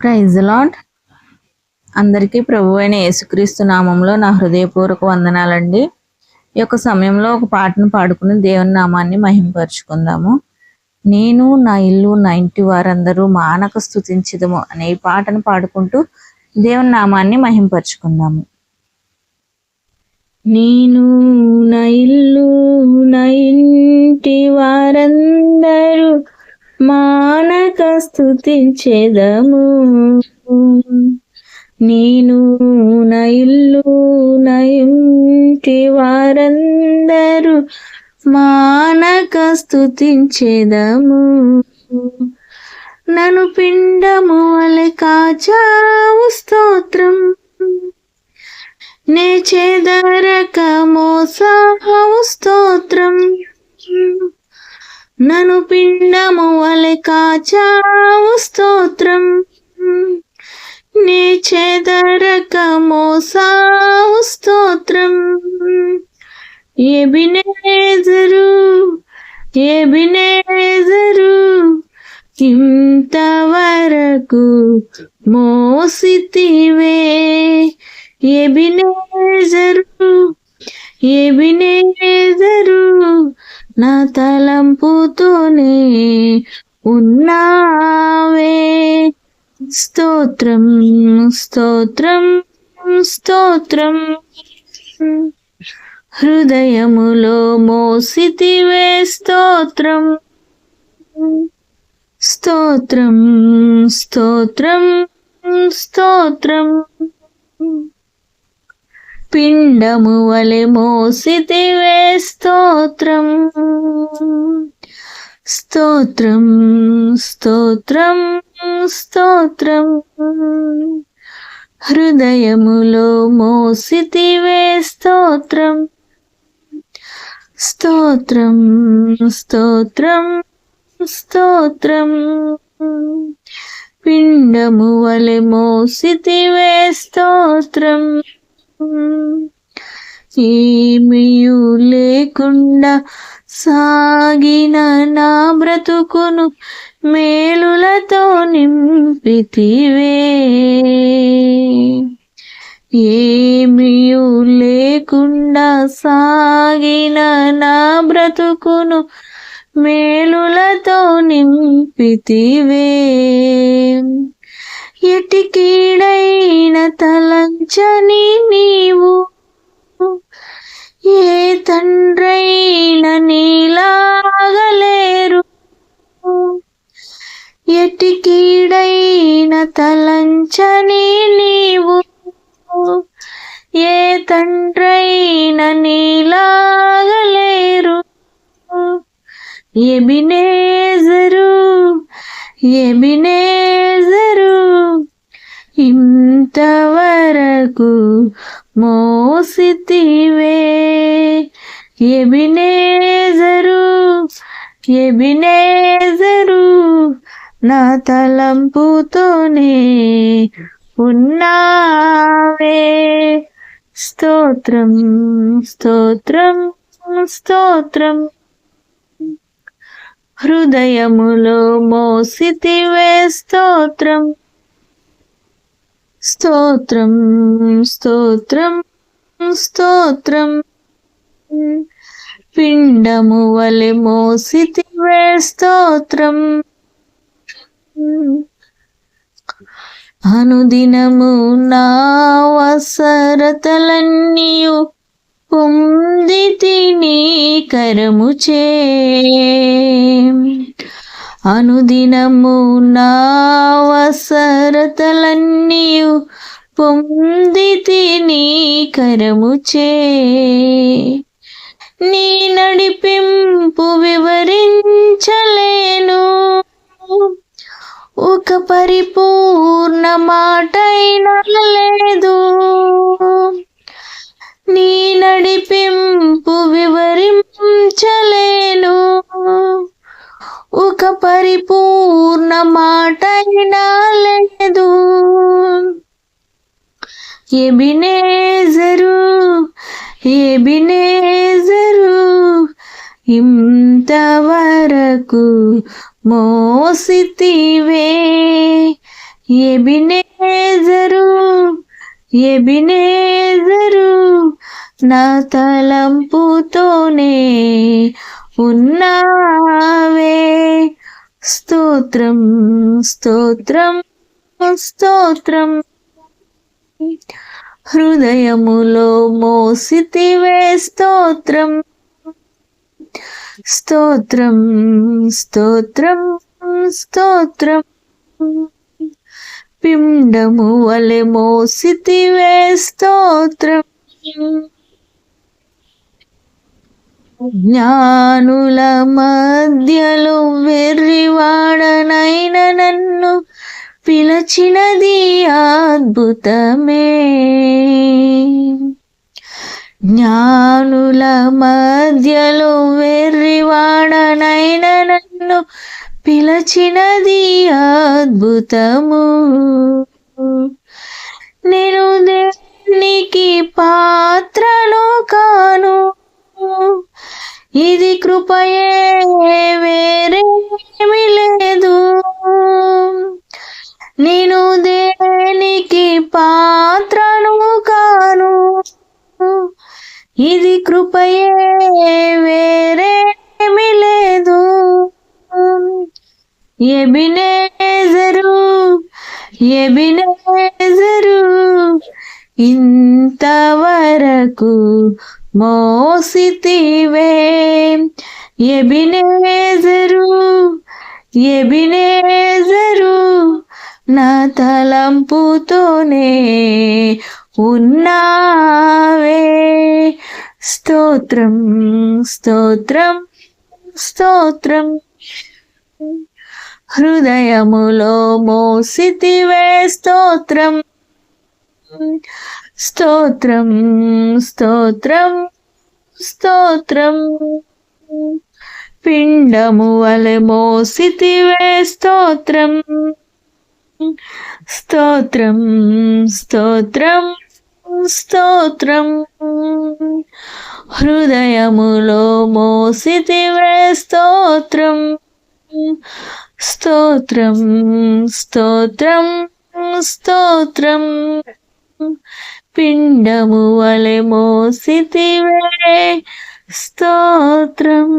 Praise lord అందరికీ ప్రభు అయిన యేసుక్రీస్తు నామంలో నా హృదయపూర్వక వందనాలండి. ఈ యొక్క సమయంలో ఒక పాటను పాడుకుని దేవుని నామాన్ని మహింపరుచుకుందాము. నేను నా ఇల్లు నా ఇంటి వారందరూ మానక స్థుతించదము అనే ఈ పాటను పాడుకుంటూ దేవుని నామాన్ని మహింపరుచుకుందాము. నేను నా ఇల్లు నా ఇంటి వారందరూ మానక స్థుతించేదము నేను నా ఇల్లు నా ఇంటి వారందరూ మానక స్థుతించేదము నన్ను పిండము వలె కాచా వలె స్తోత్రం. నీ చెదరక మోసావు స్తోత్రం. ఎబినేజరు ఎబినేజరు ఇంతవరకు మోసితివే. ఎబినేజరు ఎబినేజరు నా తలంపుతోనే ఉన్నావే. స్తోత్రం స్తోత్రం స్తోత్రం. హృదయములో మోసితివే స్తోత్రం. స్తోత్రం స్తోత్రం స్తోత్రం. పిండము వలె మోసితివే స్తోత్రం. స్తోత్రం స్తోత్రం స్తోత్రం. హృదయములో మోసితివే స్తోత్రం. స్తోత్రం స్తోత్రం స్తోత్రం. పిండము వలె మోసితివే స్తోత్రం. ఏమియు లేకుండా సాగిన నా బ్రతుకును మేలులతో నింపితివే. ఏమియు లేకుండా సాగిన నా బ్రతుకును మేలులతో నింపితివే. ఎటికీడైన తలంచని నీవు ఏ తండ్రైన నీలాగలేరు. ఎటికీడైన తలంచని నీవు. ఏ తండ్రైన నీలాగలేరు. ఎబినేజరు ఎబినేజరు ఇంతవరకు మోసితివే. ఎబినేజరు ఎబినేజరు నా తలంపుతోనే ఉన్నావే. స్తోత్రం స్తోత్రం స్తోత్రం. హృదయములో మోసితివే స్తోత్రం. స్తోత్రం స్తోత్రం స్తోత్రం. పిండము వలె మోసితివే స్తోత్రం. అనుదినము నా వసరతలన్నీయు పొంది తిని కరముచే. అనుదినము నా వసరతలన్నీయు పొంది తిని కరముచే. నీ నడిపింపు వివరించలేను. ఒక పరిపూర్ణ మాటైనా లేదు. నీ నడిపింపు ఎబినేజరు ఇంతవరకు మోసితివే. ఎబినేజరు ఎబినేజరు నా తలంపుతోనే ఉన్నావే. స్తోత్రం స్తోత్రం స్తోత్రం. హృదయములో మోసితివే స్తోత్రం. స్తోత్రం స్తోత్రం స్తోత్రం. పిండము వలె మోసితివే స్తోత్రం. జ్ఞానుల మధ్యలో వెర్రివాడనైన నన్ను పిలచినది అద్భుతమే. జ్ఞానుల మధ్యలో వెర్రివాడనైన నన్ను పిలచినది అద్భుతము. నేను దేవునికి పాత్రను కాను. ఇది కృపయే వేరేమి లేదు. నేను దేనికి పా ఇది కృపయే వేరేమి లేదు. ఎబినేజరు ఎబినేజరు ఇంతవరకు మోసితివే. ఎబినేజరు ఎబినేజరు నా తలంపుతోనే ఉన్నావే. స్తోత్రం స్తోత్రం స్తోత్రం. హృదయములో మోసితివే స్తోత్రం. స్తోత్రం స్తోత్రం స్తోత్రం. పిండము వలె మోసితివే స్తోత్రం. స్తోత్రం స్తోత్రం. స్తోత్రం. హృదయములో మోసితివే స్తోత్రం. స్తోత్రం స్తోత్రం స్తోత్రం. పిండము వలె మోసితివే స్తోత్రం.